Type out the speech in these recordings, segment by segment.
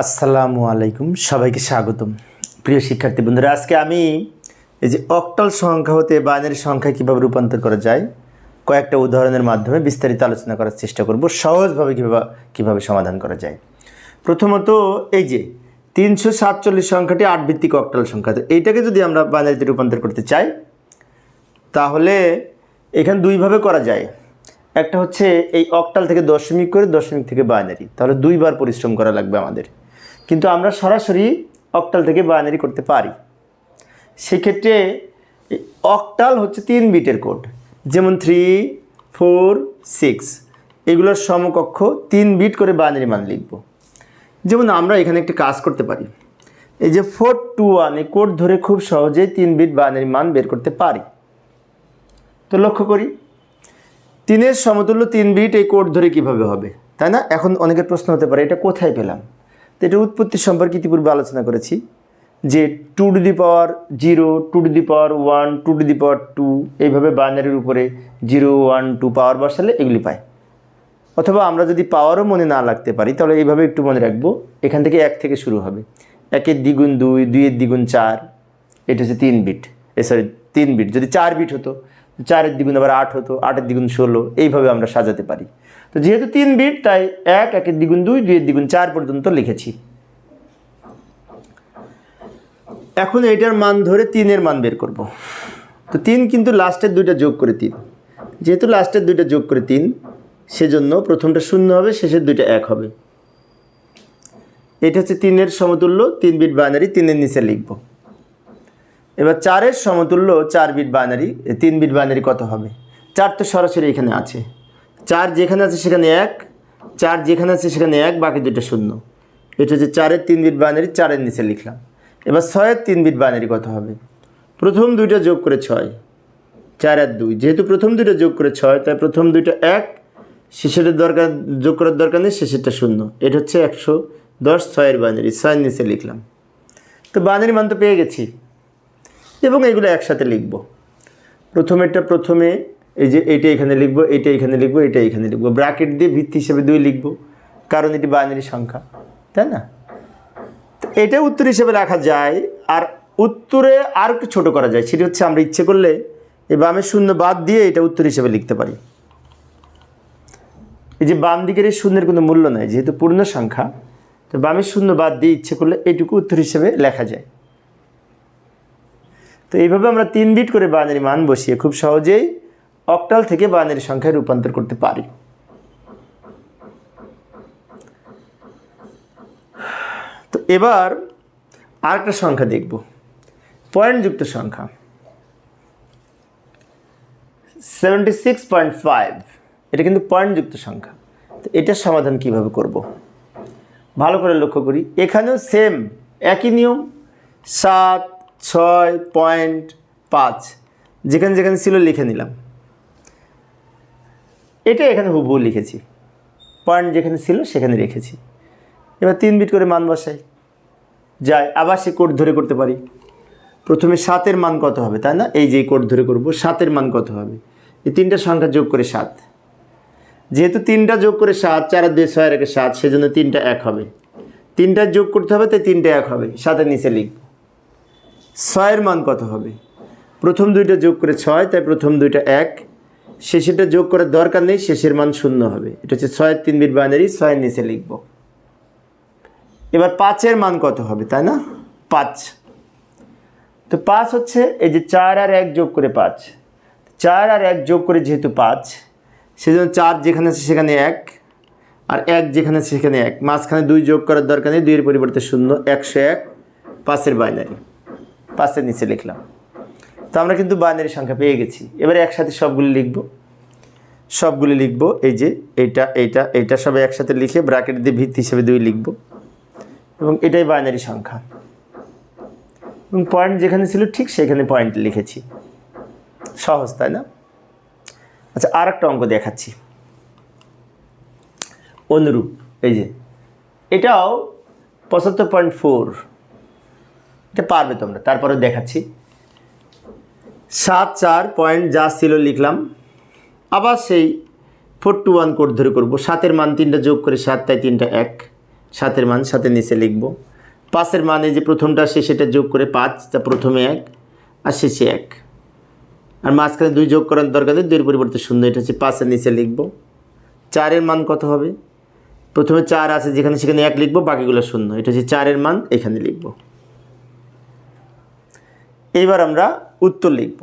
আসসালামু আলাইকুম, সবাইকে স্বাগতম। প্রিয় শিক্ষার্থী বন্ধুরা, আজকে আমি এই যে অক্টাল সংখ্যা হতে বাইনারি সংখ্যায় কীভাবে রূপান্তর করা যায়, কয়েকটা উদাহরণের মাধ্যমে বিস্তারিত আলোচনা করার চেষ্টা করব, সহজভাবে কীভাবে কীভাবে সমাধান করা যায়। প্রথমত এই যে তিনশো সাতচল্লিশ সংখ্যাটি আট ভিত্তিক অক্টাল সংখ্যা, তো এইটাকে যদি আমরা বাইনারিতে রূপান্তর করতে চাই, তাহলে এখানে দুইভাবে করা যায়। একটা হচ্ছে এই অক্টাল থেকে দশমিক করে দশমিক থেকে বাইনারি, তাহলে দুইবার পরিশ্রম করা লাগবে আমাদের। কিন্তু আমরা সরাসরি অক্টাল থেকে বাইনারি করতে পারি। সেক্ষেত্রে অক্টাল হচ্ছে তিন বিটের কোড যেমন থ্রি ফোর সিক্স এগুলোর সমকক্ষ তিন বিট করে বাইনারি মান লিখব। যেমন আমরা এখানে একটি কাজ করতে পারি। এই যে ফোর টু ওয়ান এই কোড ধরে খুব সহজেই তিন বিট বাইনারি মান বের করতে পারি। তো লক্ষ্য করি, তিনের সমতুল্য তিন বিট এই কোড ধরে কীভাবে হবে? তাই না? এখন অনেকের প্রশ্ন হতে পারে, এটা কোথায় পেলাম? তো এটা উৎপত্তি সম্পর্কে ইতিপূর্বে আলোচনা করেছি, যে two to the power zero two to the power one two to the power two এইভাবে বাইনারির উপরে জিরো ওয়ান টু পাওয়ার বসালে এগুলি পায়। অথবা আমরা যদি পাওয়ারও মনে না লাগতে পারি, তাহলে এইভাবে একটু মনে রাখব, এখান থেকে এক থেকে শুরু হবে। একের দ্বিগুণ দুই, দুইয়ের দ্বিগুণ চার, এটা হচ্ছে তিন বিট এ সরি তিন বিট যদি চার বিট হতো, চারের দ্বিগুণ আবার আট হতো, আটের দ্বিগুণ ষোলো, এইভাবে আমরা সাজাতে পারি। তো যেহেতু তিন বিট, তাই এক, একের দ্বিগুণ দুই, দুইয়ের দ্বিগুণ চার পর্যন্ত লিখেছি। এখন এইটার মান ধরে তিনের মান বের করব। তো তিন কিন্তু লাস্টের দুইটা যোগ করে তিন। যেহেতু লাস্টের দুইটা যোগ করে তিন, সেজন্য প্রথমটা শূন্য হবে, শেষের দুইটা এক হবে। এটা হচ্ছে তিনের সমতুল্য, তিন বিট বাইনারি তিনের নিচে লিখব। এবার চারের সমতুল্য, চার বিট বাইনারি তিন বিট বাইনারি কত হবে? চার তো সরাসরি এখানে আছে। চার যেখানে আছে সেখানে এক, চার যেখানে আছে সেখানে এক, বাকি দুইটা শূন্য। এটা হচ্ছে চারের তিন বিট বাইনারি চারের নিচে লিখলাম। এবার ছয়ের তিন বিট বাইনারি কত হবে? প্রথম দুইটা যোগ করে ছয়, চার আর দুই। যেহেতু প্রথম দুইটা যোগ করে ছয়, তাই প্রথম দুইটা এক শেষের দরকার, যোগ করার দরকার নেই, শেষেরটা শূন্য। এটা হচ্ছে একশো দশ ছয়ের বাইনারি ছয়ের নিচে লিখলাম। তো বাইনারি মান তো পেয়ে গেছি। এবং এগুলো একসাথে লিখব। প্রথমেরটা প্রথমে এই যে এইটা এখানে লিখব, এইটা এখানে লিখব এটা এখানে লিখব। ব্র্যাকেট দিয়ে ভিত্তি হিসেবে দুই লিখব, কারণ এটি বাইনারি সংখ্যা, তাই না? এটা উত্তর হিসেবে রাখা যায়, আর উত্তরে আর একটু ছোটো করা যায়, সেটি হচ্ছে আমরা ইচ্ছে করলে এই বামের শূন্য বাদ দিয়ে এটা উত্তর হিসেবে লিখতে পারি। এই যে বাম দিকের এই শূন্যের কোনো মূল্য নাই, যেহেতু পূর্ণ সংখ্যা, তো বামের শূন্য বাদ দিয়ে ইচ্ছে করলে এটুকু উত্তর হিসেবে লেখা যায়। তো এইভাবে আমরা তিন বিট করে বাইনারি মান বসিয়ে খুব সহজেই অক্টাল থেকে বাইনারি সংখ্যায় রূপান্তর করতে পারি। তো এবার আরেকটা সংখ্যা দেখব। পয়েন্টযুক্ত সংখ্যা। সেভেন্টি সিক্স পয়েন্ট ফাইভ এটা কিন্তু পয়েন্টযুক্ত সংখ্যা। তো এটার সমাধান কীভাবে করব? ভালো করে লক্ষ্য করি। এখানেও সেম একই নিয়ম, সাত, ছয় পয়েন্ট পাঁচ। যেখানে যেখানে ছিল লিখে নিলাম। এটা এখানে হুবহু লিখেছি। পয়েন্ট যেখানে ছিল সেখানে রেখেছি। এবার তিন বিট করে মান বসাই। যায় আবার সে কোড ধরে করতে পারি। প্রথমে সাতের মান কত হবে, তাই না? এই যে কোড ধরে করব, সাতের মান কত হবে? এই তিনটা সংখ্যা যোগ করে সাত। যেহেতু তিনটা যোগ করে সাত, চার দুই ছয় রেখে সাত, সেজন্য তিনটা এক হবে। তিনটা যোগ করতে হবে, তাই তিনটা এক হবে। সাতের নিচে লিখব। ছয়ের মান কত হবে? প্রথম দুইটা যোগ করে ছয়, তাই প্রথম দুইটা এক। শেষেরটা যোগ করার দরকার নেই, শেষের মান শূন্য হবে। এটা হচ্ছে ছয়ের তিন বিট বাইনারি ছয়ের নিচে লিখব। এবার পাঁচের মান কত হবে, তাই না? পাঁচ। তো পাঁচ হচ্ছে এই যে চার আর এক যোগ করে পাঁচ। চার আর এক যোগ করে যেহেতু পাঁচ, সেজন্য চার যেখানে আছে সেখানে এক, আর এক যেখানে আছে সেখানে এক। মাঝখানে দুই যোগ করার দরকার নেই, দুইয়ের পরিবর্তে শূন্য, একশো এক, পাঁচের বাইনারি পাঁচের নিচে লিখলাম। তো আমরা কিন্তু বাইনারি সংখ্যা পেয়ে গেছি। এবারে একসাথে সবগুলি লিখব। সবগুলি লিখব, এই যে এটা এইটা এইটা সব একসাথে লিখে ব্র্যাকেট দিয়ে ভিত্তি হিসেবে দুই লিখব। এবং এটাই বাইনারি সংখ্যা। এবং পয়েন্ট যেখানে ছিল ঠিক সেখানে পয়েন্ট লিখেছি। সহজ, তাই না? আচ্ছা আর একটা অঙ্ক দেখাচ্ছি। অনুরূপ, এই যে। এটাও পঁচাত্তর পয়েন্ট ফোর। এটা পারবে তোমরা তারপরে দেখাচ্ছি। সাত চার পয়েন্ট যা ছিল লিখলাম। আবার সেই ফোর টু ওয়ান কোড ধরে করব। সাতের মান তিনটা যোগ করে সাত, তাই তিনটা এক। সাতের মান সাতের নিচে লিখব। পাঁচের মানে যে প্রথমটা আসে সেটা যোগ করে পাঁচ, তা প্রথমে এক, আর শেষে এক। আর মাঝখানে দুই যোগ করার দরকার নেই, দুইয়ের পরিবর্তে শূন্য। এটা হচ্ছে পাঁচের নিচে লিখব। চারের মান কত হবে? প্রথমে চার আছে যেখানে সেখানে এক লিখব, বাকিগুলো শূন্য। এটা হচ্ছে চারের মান, এখানে লিখব। এইবার আমরা উত্তর লিখব।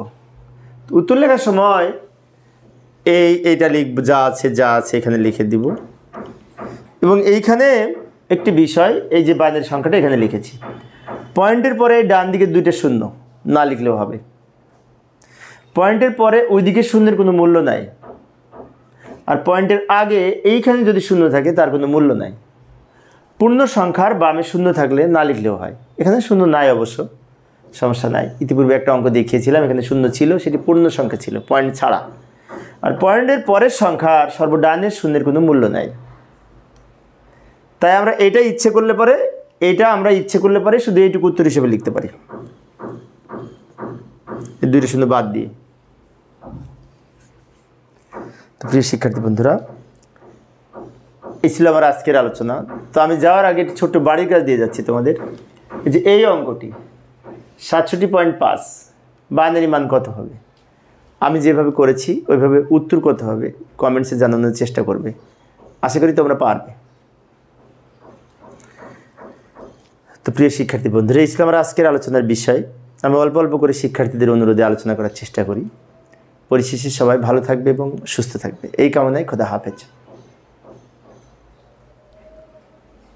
উত্তর লেখার সময় এই, এইটা লিখব, যা আছে যা আছে এখানে লিখে দিব। এবং এইখানে একটি বিষয়, এই যে বাইনের সংখ্যাটা এখানে লিখেছি। পয়েন্টের পরে ডান দিকে দুইটা শূন্য, না লিখলেও হবে। পয়েন্টের পরে ওই দিকে শূন্যের কোনো মূল্য নাই। আর পয়েন্টের আগে এইখানে যদি শূন্য থাকে, তার কোনো মূল্য নাই। পূর্ণ সংখ্যার বামে শূন্য থাকলে না লিখলেও হয়। এখানে শূন্য নাই অবশ্য। সমস্যা নাই। ইতিপূর্বে একটা অঙ্ক দেখিয়েছিলাম, এখানে শূন্য ছিল, সেটি পূর্ণ সংখ্যা ছিল পয়েন্ট ছাড়া। আর পয়েন্টের পরের সংখ্যার সর্বডানের শূন্যের কোনো মূল্য নাই। তাই আমরা এটা ইচ্ছে করলে পরে, এটা আমরা ইচ্ছে করলে পরে শুধু এইটুকু উত্তর হিসেবে লিখতে পারি। দুইটা শূন্য বাদ দিয়ে। তো প্রিয় শিক্ষার্থী বন্ধুরা, এই ছিল আমার আজকের আলোচনা। তো আমি যাওয়ার আগে একটি ছোট্ট বাড়ির কাজ দিয়ে যাচ্ছি তোমাদের। যে এই অঙ্কটি সাতষট্টি পয়েন্ট পাঁচ। বাইনারি মান কত হবে? আমি যেভাবে করেছি, ওইভাবে উত্তর কত হবে। কমেন্টসে জানানোর চেষ্টা করবে। আশা করি তোমরা পারবে। তো প্রিয় শিক্ষার্থী বন্ধুরা, এই ছিল আমার আজকের আলোচনার বিষয়। আমি অল্প অল্প করে শিক্ষার্থীদের অনুরোধে আলোচনা করার চেষ্টা করি। পরিশেষে সবাই ভালো থাকবে এবং সুস্থ থাকবে। এই কামনায় খোদা হাফেজ।